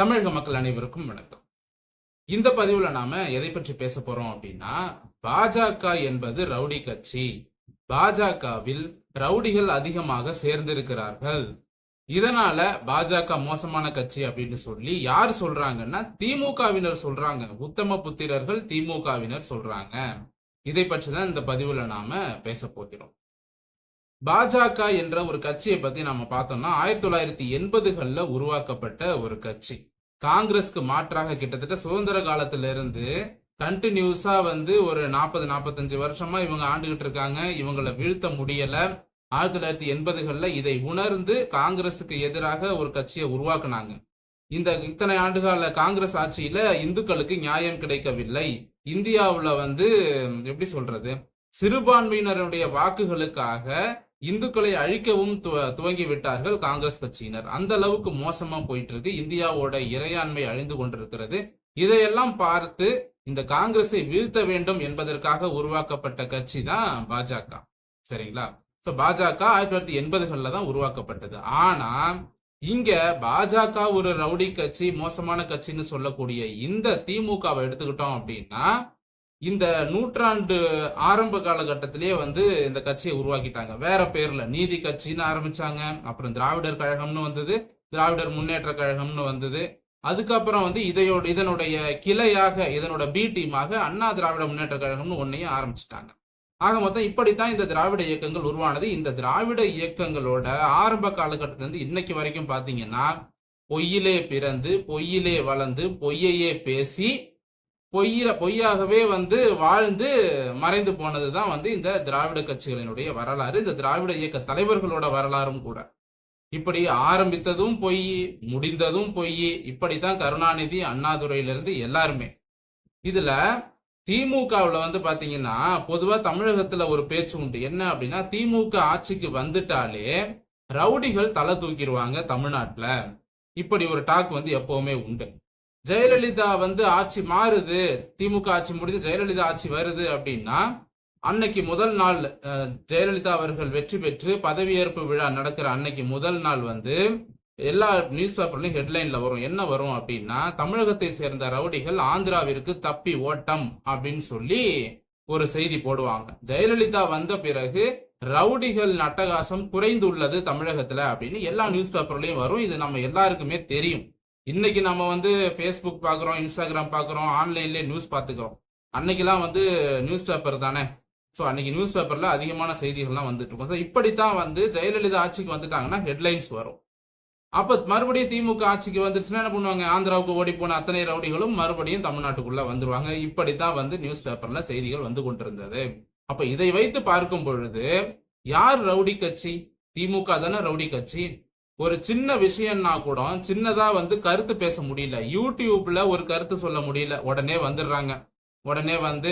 தமிழக மக்கள் அனைவருக்கும் வணக்கம். இந்த பதிவுல நாம எதை பற்றி பேச போறோம் அப்படின்னா பாஜக என்பது ரவுடி கட்சி. பாஜகவில் ரவுடிகள் அதிகமாக சேர்ந்திருக்கிறார்கள். இதனால பாஜக மோசமான கட்சி அப்படின்னு சொல்லி யார் சொல்றாங்கன்னா திமுகவினர் சொல்றாங்க. உத்தம புத்திரர்கள் திமுகவினர் சொல்றாங்க. இதை பற்றி தான் இந்த பதிவுல நாம பேச போகிறோம். பாஜக என்ற ஒரு கட்சியை பத்தி நாம பார்த்தோம்னா ஆயிரத்தி தொள்ளாயிரத்தி எண்பதுகள்ல உருவாக்கப்பட்ட ஒரு கட்சி. காங்கிரஸ்க்கு மாற்றாக கிட்டத்தட்ட சுதந்திர காலத்துல இருந்து கண்டினியூஸா வந்து ஒரு நாற்பது நாற்பத்தஞ்சு வருஷமா இவங்க ஆண்டுகிட்டு இருக்காங்க. இவங்களை வீழ்த்த முடியல. ஆயிரத்தி தொள்ளாயிரத்தி எண்பதுகள்ல இதை உணர்ந்து காங்கிரஸுக்கு எதிராக ஒரு கட்சியை உருவாக்குனாங்க. இந்த இத்தனை ஆண்டுகால காங்கிரஸ் ஆட்சியில இந்துக்களுக்கு நியாயம் கிடைக்கவில்லை. இந்தியாவுல வந்து எப்படி சொல்றது சிறுபான்மையினருடைய வாக்குகளுக்காக இந்துக்களை அழிக்கவும் துவ- துவங்கி விட்டார்கள் காங்கிரஸ் கட்சியினர். அந்த அளவுக்கு மோசமா போயிட்டு இருக்கு இந்தியாவோட இறையாண்மை அழிந்து கொண்டிருக்கிறது. இதையெல்லாம் பார்த்து இந்த காங்கிரஸை வீழ்த்த வேண்டும் என்பதற்காக உருவாக்கப்பட்ட கட்சி தான் பாஜக. சரிங்களா? இப்ப பாஜக ஆயிரத்தி தொள்ளாயிரத்தி எண்பதுகள்ல தான் உருவாக்கப்பட்டது. ஆனா இங்க பாஜக ஒரு ரவுடி கட்சி மோசமான கட்சின்னு சொல்லக்கூடிய இந்த திமுகவை எடுத்துக்கிட்டோம் அப்படின்னா இந்த நூற்றாண்டு ஆரம்ப காலகட்டத்திலேயே வந்து இந்த கட்சியை உருவாக்கிட்டாங்க. வேற பேர்ல நீதி கட்சின்னு ஆரம்பிச்சாங்க. அப்புறம் திராவிடர் கழகம்னு வந்தது. திராவிடர் முன்னேற்ற கழகம்னு வந்தது. அதுக்கப்புறம் வந்து இதையோட இதனுடைய கிளையாக இதனோட பி டீமாக அண்ணா திராவிட முன்னேற்ற கழகம்னு ஒன்னையும் ஆரம்பிச்சிட்டாங்க. ஆக மொத்தம் இப்படித்தான் இந்த திராவிட இயக்கங்கள் உருவானது. இந்த திராவிட இயக்கங்களோட ஆரம்ப காலகட்டத்துல இருந்து இன்னைக்கு வரைக்கும் பாத்தீங்கன்னா பொய்யிலே பிறந்து பொய்யிலே வளர்ந்து பொய்யையே பேசி பொய்யில பொய்யாகவே வந்து வாழ்ந்து மறைந்து போனதுதான் வந்து இந்த திராவிட கட்சிகளினுடைய வரலாறு. இந்த திராவிட இயக்க தலைவர்களோட வரலாறும் கூட. இப்படி ஆரம்பித்ததும் பொய் முடிந்ததும் பொய் இப்படித்தான் கருணாநிதி அண்ணாதுரையிலிருந்து எல்லாருமே. இதுல திமுகவுல வந்து பாத்தீங்கன்னா பொதுவா தமிழகத்துல ஒரு பேச்சு உண்டு. என்ன அப்படின்னா திமுக ஆட்சிக்கு வந்துட்டாலே ரவுடிகள் தலை தூக்கிடுவாங்க தமிழ்நாட்டுல. இப்படி ஒரு டாக் வந்து எப்பவுமே உண்டு. ஜெயலலிதா வந்து ஆட்சி மாறுது திமுக ஆட்சி முடிந்து ஜெயலலிதா ஆட்சி வருது அப்படின்னா அன்னைக்கு முதல் நாள் ஜெயலலிதா அவர்கள் வெற்றி பெற்று பதவியேற்பு விழா நடக்கிற அன்னைக்கு முதல் நாள் வந்து எல்லா நியூஸ் பேப்பர்லயும் ஹெட்லைன்ல வரும். என்ன வரும் அப்படின்னா தமிழகத்தை சேர்ந்த ரவுடிகள் ஆந்திராவிற்கு தப்பி ஓட்டம் அப்படின்னு சொல்லி ஒரு செய்தி போடுவாங்க. ஜெயலலிதா வந்த பிறகு ரவுடிகள் நட்டகாசம் குறைந்துள்ளது தமிழகத்துல அப்படின்னு எல்லா நியூஸ் பேப்பர்லயும் வரும். இது நம்ம எல்லாருக்குமே தெரியும். இன்னைக்கு நம்ம வந்து ஃபேஸ்புக் பார்க்குறோம் இன்ஸ்டாகிராம் பார்க்குறோம் ஆன்லைன்லேயே நியூஸ் பார்த்துக்கிறோம் அன்னைக்கெல்லாம் வந்து நியூஸ் பேப்பர் தானே? ஸோ அன்னைக்கு நியூஸ் பேப்பரில் அதிகமான செய்திகள்லாம் வந்துட்டு இருக்கும். ஸோ இப்படித்தான் வந்து ஜெயலலிதா ஆட்சிக்கு வந்துட்டாங்கன்னா ஹெட்லைன்ஸ் வரும். அப்போ மறுபடியும் திமுக ஆட்சிக்கு வந்துருச்சுன்னா என்ன பண்ணுவாங்க? ஆந்திராவுக்கு ஓடி போன அத்தனை ரவுடிகளும் மறுபடியும் தமிழ்நாட்டுக்குள்ள வந்துருவாங்க. இப்படித்தான் வந்து நியூஸ் பேப்பர்ல செய்திகள் வந்து கொண்டிருந்தது. அப்ப இதை வைத்து பார்க்கும் பொழுது யார் ரவுடி கட்சி? திமுக தானே ரவுடி கட்சி. ஒரு சின்ன விஷயம்னா கூட சின்னதா வந்து கருத்து பேச முடியல. யூடியூப்ல ஒரு கருத்து சொல்ல முடியல. உடனே வந்துடுறாங்க. உடனே வந்து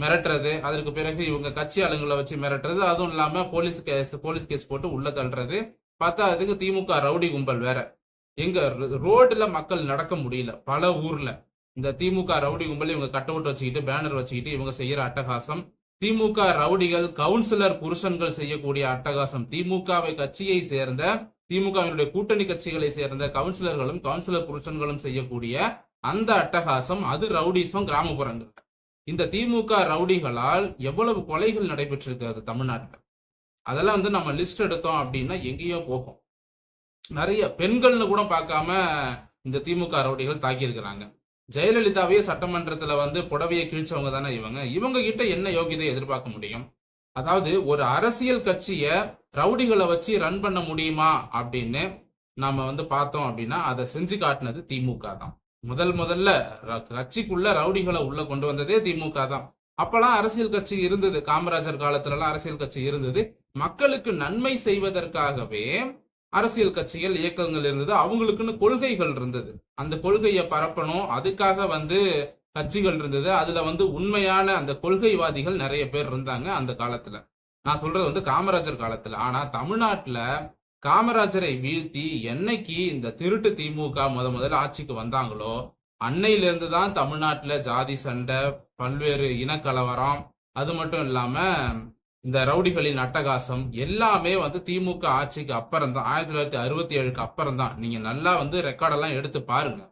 மிரட்டுறது. அதற்கு பிறகு இவங்க கட்சி ஆளுங்களை வச்சு மிரட்டுறது. அதுவும் இல்லாம போலீஸ் கேஸ் போலீஸ் கேஸ் போட்டு உள்ள தள்ளுறது. பார்த்தா அதுக்கு திமுக ரவுடி கும்பல் வேற. எங்க ரோடுல மக்கள் நடக்க முடியல. பல ஊர்ல. இந்த திமுக ரவுடி கும்பல் இவங்க கட் அவுட் வச்சுக்கிட்டு பேனர் வச்சுக்கிட்டு இவங்க செய்யற அட்டகாசம். திமுக ரவுடிகள் கவுன்சிலர் புருஷன்கள் செய்யக்கூடிய அட்டகாசம். திமுகவை கட்சியை சேர்ந்த திமுகவினுடைய கூட்டணி கட்சிகளை சேர்ந்த கவுன்சிலர்களும் கவுன்சிலர் புருஷன்களும் செய்யக்கூடிய அந்த அட்டகாசம் அது ரவுடிசம் கிராமப்புறங்கள். இந்த திமுக ரவுடிகளால் எவ்வளவு கொலைகள் நடைபெற்றிருக்கிறது தமிழ்நாட்டில். அதெல்லாம் வந்து நம்ம லிஸ்ட் எடுத்தோம் அப்படின்னா எங்கேயோ போகும். நிறைய பெண்கள்னு கூட பார்க்காம இந்த திமுக ரவுடிகள் தாக்கியிருக்கிறாங்க. ஜெயலலிதாவே சட்டமன்றத்துல வந்து புடவையை கிழிச்சவங்க தானே இவங்க. இவங்க கிட்ட என்ன யோகியதை எதிர்பார்க்க முடியும்? அதாவது ஒரு அரசியல் கட்சியை ரவுடிகளை வச்சு ரன் பண்ண முடியுமா அப்படின்னு நாம வந்து பார்த்தோம் அப்படின்னா அதை செஞ்சு காட்டினது திமுக தான். முதல் முதல்ல கட்சிக்குள்ள ரவுடிகளை உள்ள கொண்டு வந்ததே திமுக தான். அப்பெல்லாம் அரசியல் கட்சி இருந்தது. காமராஜர் காலத்துலலாம் அரசியல் கட்சி இருந்தது. மக்களுக்கு நன்மை செய்வதற்காகவே அரசியல் கட்சிகள் இயக்கங்கள் இருந்தது. அவங்களுக்குன்னு கொள்கைகள் இருந்தது. அந்த கொள்கையை பரப்பணும். அதுக்காக வந்து கட்சிகள் இருந்தது. அதுல வந்து உண்மையான அந்த கொள்கைவாதிகள் நிறைய பேர் இருந்தாங்க அந்த காலத்துல. நான் சொல்றது வந்து காமராஜர் காலத்துல. ஆனா தமிழ்நாட்டுல காமராஜரை வீழ்த்தி என்னைக்கு இந்த திருட்டு திமுக முத முதல்ல ஆட்சிக்கு வந்தாங்களோ அன்னையில இருந்து தான் தமிழ்நாட்டுல ஜாதி சண்டை பல்வேறு இனக்கலவரம் அது மட்டும் இல்லாம இந்த ரவுடிகளின் அட்டகாசம் எல்லாமே வந்து திமுக ஆட்சிக்கு அப்புறம் தான் ஆயிரத்தி தொள்ளாயிரத்தி அறுபத்தி ஏழுக்கு அப்புறம் தான். நீங்க நல்லா வந்து ரெக்கார்டெல்லாம் எடுத்து பாருங்க.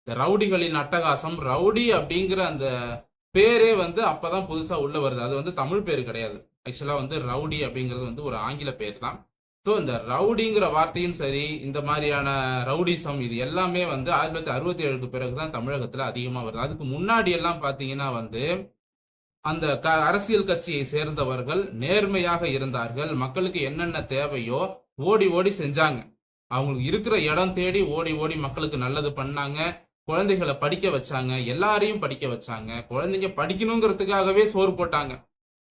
இந்த ரவுடிகளின் அட்டகாசம் ரவுடி அப்படிங்கிற அந்த பேரே வந்து அப்பதான் புதுசா உள்ள வருது. அது வந்து தமிழ் பேர் கிடையாது. ஆக்சுவலாக வந்து ரவுடி அப்படிங்கிறது வந்து ஒரு ஆங்கில பேர் தான் ஸோ இந்த ரவுடிங்கிற வார்த்தையும் சரி இந்த மாதிரியான ரவுடிசம் இது எல்லாமே வந்து ஆயிரத்தி தொள்ளாயிரத்தி அறுபத்தி ஏழுக்கு பிறகு தான் தமிழகத்தில் அதிகமாக வருது. அதுக்கு முன்னாடி எல்லாம் பார்த்தீங்கன்னா வந்து அந்த க அரசியல் கட்சியை சேர்ந்தவர்கள் நேர்மையாக இருந்தார்கள். மக்களுக்கு என்னென்ன தேவையோ ஓடி ஓடி செஞ்சாங்க. அவங்களுக்கு இருக்கிற இடம் தேடி ஓடி ஓடி மக்களுக்கு நல்லது பண்ணாங்க. குழந்தைகளை படிக்க வச்சாங்க. எல்லாரையும் படிக்க வச்சாங்க. குழந்தைங்க படிக்கணுங்கிறதுக்காகவே சோறு போட்டாங்க.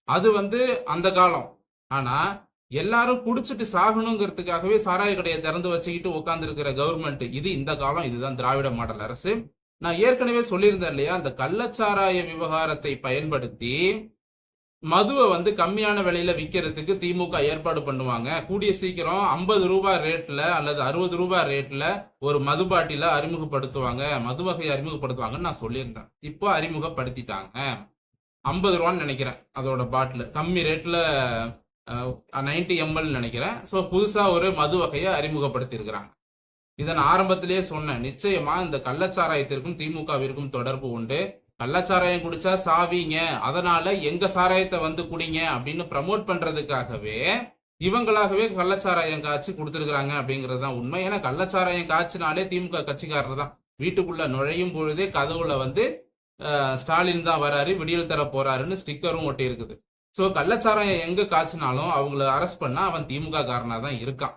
அது வந்து அந்த காலம். ஆனா எல்லாரும் குடிச்சிட்டு சாகணுங்கிறதுக்காகவே சாராய கடையை திறந்து வச்சுக்கிட்டு உட்கார்ந்து இருக்கிற கவர்மெண்ட் இது இந்த காலம் இதுதான் திராவிட மாடல் அரசு. நான் ஏற்கனவே சொல்லியிருந்தேன் இல்லையா அந்த கள்ளச்சாராய விவகாரத்தை பயன்படுத்தி மதுவை வந்து கம்மியான விலையில விற்கிறதுக்கு திமுக ஏற்பாடு பண்ணுவாங்க. கூடிய சீக்கிரம் ஐம்பது ரூபாய் ரேட்ல அல்லது அறுபது ரூபாய் ரேட்ல ஒரு மது பாட்டில அறிமுகப்படுத்துவாங்க. மது வகையை அறிமுகப்படுத்துவாங்கன்னு நான் சொல்லியிருந்தேன். இப்போ அறிமுகப்படுத்திட்டாங்க. ஐம்பது ரூபான்னு நினைக்கிறேன் அதோட பாட்டில் கம்மி ரேட்டில் நைன்டி எம்எல் நினைக்கிறேன். ஸோ புதுசாக ஒரு மது வகையை அறிமுகப்படுத்தியிருக்கிறாங்க. இதை நான் ஆரம்பத்திலேயே சொன்னேன். நிச்சயமா இந்த கள்ளச்சாராயத்திற்கும் திமுகவிற்கும் தொடர்பு உண்டு. கள்ளச்சாராயம் குடிச்சா சாவீங்க. அதனால எங்க சாராயத்தை வந்து குடிங்க அப்படின்னு ப்ரமோட் பண்றதுக்காகவே இவங்களாகவே கள்ளச்சாராயம் காய்ச்சி கொடுத்துருக்காங்க அப்படிங்கிறது தான் உண்மை. ஏன்னா கள்ளச்சாராயம் காய்ச்சினாலே திமுக கட்சிக்காரர் தான் வீட்டுக்குள்ள நுழையும் பொழுதே கதவுல வந்து ஸ்டாலின் தான் வராரு விடியல் தர போறாருன்னு ஸ்டிக்கரும் ஒட்டி இருக்குது ஸோ கள்ளச்சாராயம் எங்க காய்ச்சினாலும் அவங்கள அரெஸ்ட் பண்ணா அவன் திமுக காரனா தான் இருக்கான்.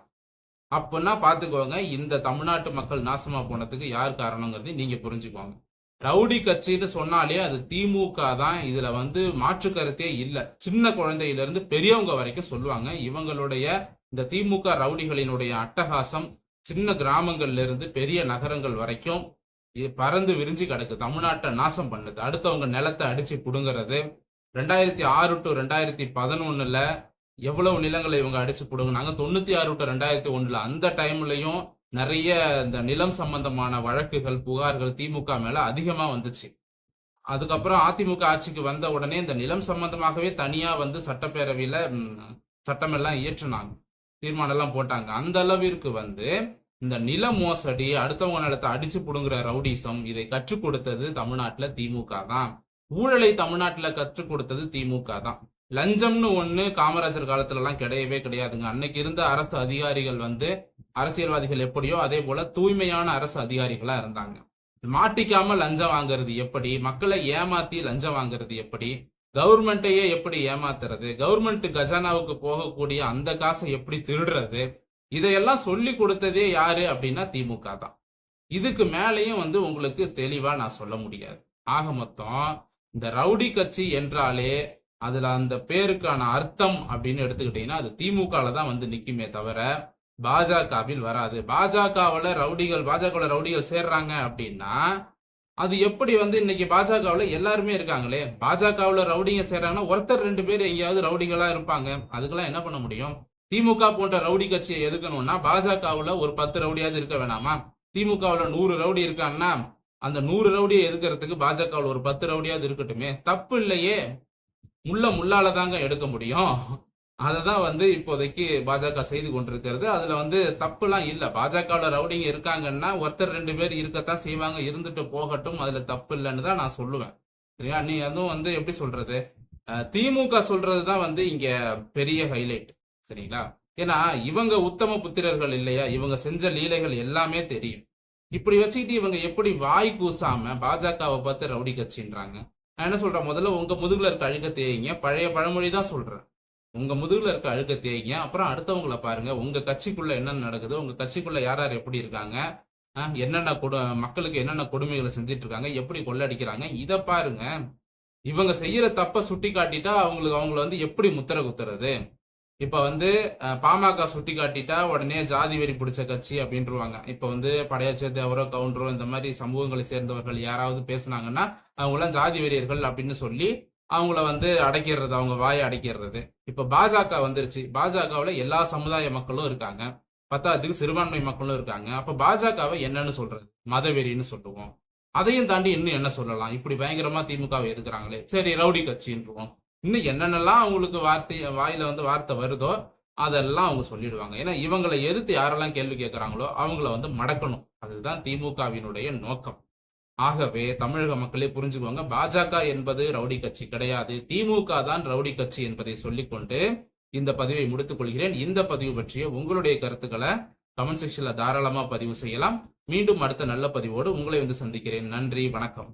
அப்படின்னா பாத்துக்கோங்க இந்த தமிழ்நாட்டு மக்கள் நாசமா போனதுக்கு யார் காரணங்கிறது நீங்க புரிஞ்சுக்கோங்க. ரவுடி கட்சின்னு சொன்னாலே அது திமுக தான் இதுல வந்து மாற்று கருத்தே இல்லை. சின்ன குழந்தையில இருந்து பெரியவங்க வரைக்கும் சொல்லுவாங்க இவங்களுடைய இந்த திமுக ரவுடிகளினுடைய அட்டகாசம் சின்ன கிராமங்கள்ல இருந்து பெரிய நகரங்கள் வரைக்கும் இது பறந்து விரிஞ்சு கிடக்கு. தமிழ்நாட்டை நாசம் பண்ணுது. அடுத்தவங்க நிலத்தை அடிச்சு பிடுங்கிறது. ரெண்டாயிரத்தி ஆறு டு ரெண்டாயிரத்தி பதினொன்னுல எவ்வளவு நிலங்களை இவங்க அடிச்சு புடுங்கினாங்க? தொண்ணூத்தி ஆறு டு ரெண்டாயிரத்தி ஒண்ணுல அந்த டைம்லயும் நிறைய இந்த நிலம் சம்பந்தமான வழக்குகள் புகார்கள் திமுக மேல அதிகமா வந்துச்சு. அதுக்கப்புறம் அதிமுக ஆட்சிக்கு வந்த உடனே இந்த நிலம் சம்பந்தமாகவே தனியா வந்து சட்டப்பேரவையில சட்டமெல்லாம் இயற்றினாங்க. தீர்மானம் எல்லாம் போட்டாங்க. அந்த அளவிற்கு வந்து இந்த நில மோசடி அடுத்தவங்க நிலத்தை அடிச்சு புடுங்குற ரவுடிசம் இதை கற்றுக் கொடுத்தது தமிழ்நாட்டுல திமுக தான். ஊழலை தமிழ்நாட்டுல கற்றுக் கொடுத்தது திமுக தான். லஞ்சம்னு ஒண்ணு காமராஜர் காலத்துல எல்லாம் கிடையவே கிடையாதுங்க. அன்னைக்கு இருந்த அரசு அதிகாரிகள் வந்து அரசியல்வாதிகள் எப்படியோ அதே போல தூய்மையான அரசு அதிகாரிகளா இருந்தாங்க. மாட்டிக்காம லஞ்சம் வாங்குறது எப்படி? மக்களை ஏமாத்தி லஞ்சம் வாங்குறது எப்படி? கவர்மெண்ட்டையே எப்படி ஏமாத்துறது? கவர்மெண்ட் கஜானாவுக்கு போகக்கூடிய அந்த காசை எப்படி திருடுறது? இதையெல்லாம் சொல்லி கொடுத்ததே யாரு அப்படின்னா திமுக தான். இதுக்கு மேலேயும் வந்து உங்களுக்கு தெளிவா நான் சொல்ல முடியாது. ஆக மொத்தம் இந்த ரவுடி கட்சி என்றாலே அதுல அந்த பேருக்கான அர்த்தம் அப்படின்னு எடுத்துக்கிட்டீங்கன்னா அது திமுகல தான் வந்து நிக்குமே தவிர பாஜகவில் வராது. பாஜகவில் ரவுடிகள் பாஜகவில் ரவுடிகள் சேர்றாங்க அப்படின்னா அது எப்படி வந்து இன்னைக்கு பாஜகவில் எல்லாருமே இருக்காங்களே? பாஜகவில் ரவுடிங்க சேர்றாங்கன்னா ஒருத்தர் ரெண்டு பேர் எங்கேயாவது ரவுடிகளா இருப்பாங்க. அதுக்கெல்லாம் என்ன பண்ண முடியும்? திமுக போன்ற ரவுடி கட்சியை எதுக்கணும்னா பாஜகவுல ஒரு பத்து ரவுடியாவது இருக்க வேணாமா? திமுகவுல நூறு ரவுடி இருக்கான்னா அந்த நூறு ரவுடியை எதுக்கிறதுக்கு பாஜகவுல ஒரு பத்து ரவுடியாவது இருக்கட்டுமே. தப்பு இல்லையே. முள்ள முள்ளால தாங்க எடுக்க முடியும். அதை தான் வந்து இப்போதைக்கு பாஜக செய்து கொண்டிருக்கிறது. அதுல வந்து தப்புலாம் இல்லை. பாஜகவுல ரவுடிங்க இருக்காங்கன்னா ஒருத்தர் ரெண்டு பேர் இருக்கத்தான் செய்வாங்க. இருந்துட்டு போகட்டும். அதுல தப்பு இல்லைன்னு தான் நான் சொல்லுவேன். சரியா? நீ அதுவும் வந்து எப்படி சொல்றது? திமுக சொல்றது தான் வந்து இங்க பெரிய ஹைலைட் சரிங்களா? ஏன்னா இவங்க உத்தம புத்திரர்கள் இல்லையா? இவங்க செஞ்ச லீலைகள் எல்லாமே தெரியும். இப்படி வச்சுக்கிட்டு இவங்க எப்படி வாய் கூசாம பாஜகவை பார்த்து ரவுடி கட்சின்றாங்க? நான் என்ன சொல்றேன்? முதல்ல உங்க முதுகுல இருக்க அழுக்க தேய்ங்க. பழைய பழமொழி தான் சொல்றேன். உங்க முதுகுல இருக்க அழுக்க தேய்ங்க. அப்புறம் அடுத்தவங்களை பாருங்க. உங்க கட்சிக்குள்ள என்னென்ன நடக்குது? உங்க கட்சிக்குள்ள யார் யார் எப்படி இருக்காங்க? என்னென்ன கொடு மக்களுக்கு என்னென்ன கொடுமைகளை செஞ்சுட்டு இருக்காங்க? எப்படி கொள்ளடிக்கிறாங்க? இதை பாருங்க. இவங்க செய்யற தப்ப சுட்டி காட்டிட்டா அவங்களுக்கு அவங்கள வந்து எப்படி முத்திர குத்துறது? இப்ப வந்து பாமக சுட்டி காட்டிட்டா உடனே ஜாதி வெறி பிடிச்ச கட்சி அப்படின்ட்டுருவாங்க இப்ப வந்து படையாச்ச தேவரோ கவுண்டரோ இந்த மாதிரி சமூகங்களை சேர்ந்தவர்கள் யாராவது பேசுனாங்கன்னா அவங்களாம் ஜாதி வெறியர்கள் அப்படின்னு சொல்லி அவங்கள வந்து அடைக்கிறது அவங்க வாயை அடைக்கிறது இப்ப பாஜக வந்துருச்சு. பாஜகவுல எல்லா சமுதாய மக்களும் இருக்காங்க. பத்தாவதுக்கு சிறுபான்மை மக்களும் இருக்காங்க. அப்ப பாஜகவை என்னன்னு சொல்றது? மதவெறின்னு சொல்லுவோம். அதையும் தாண்டி இன்னும் என்ன சொல்லலாம்? இப்படி பயங்கரமா திமுகவை எதுக்குறாங்களே சரி ரவுடி கட்சின்றுவோம். இன்னும் என்னென்னலாம் அவங்களுக்கு வார்த்தை வாயில வந்து வார்த்தை வருதோ அதெல்லாம் அவங்க சொல்லிடுவாங்க. ஏன்னா இவங்களை எதிர்த்து யாரெல்லாம் கேள்வி கேட்குறாங்களோ அவங்கள வந்து மடக்கணும். அதுதான் திமுகவினுடைய நோக்கம். ஆகவே தமிழக மக்களே புரிஞ்சுக்குவாங்க பாஜக என்பது ரவுடி கட்சி கிடையாது. திமுக தான் ரவுடி கட்சி என்பதை சொல்லிக்கொண்டு இந்த பதிவை முடித்துக் கொள்கிறேன். இந்த பதிவு பற்றிய உங்களுடைய கருத்துக்களை கமெண்ட் செக்ஷன்ல தாராளமா பதிவு செய்யலாம். மீண்டும் அடுத்த நல்ல பதிவோடு உங்களை வந்து சந்திக்கிறேன். நன்றி வணக்கம்.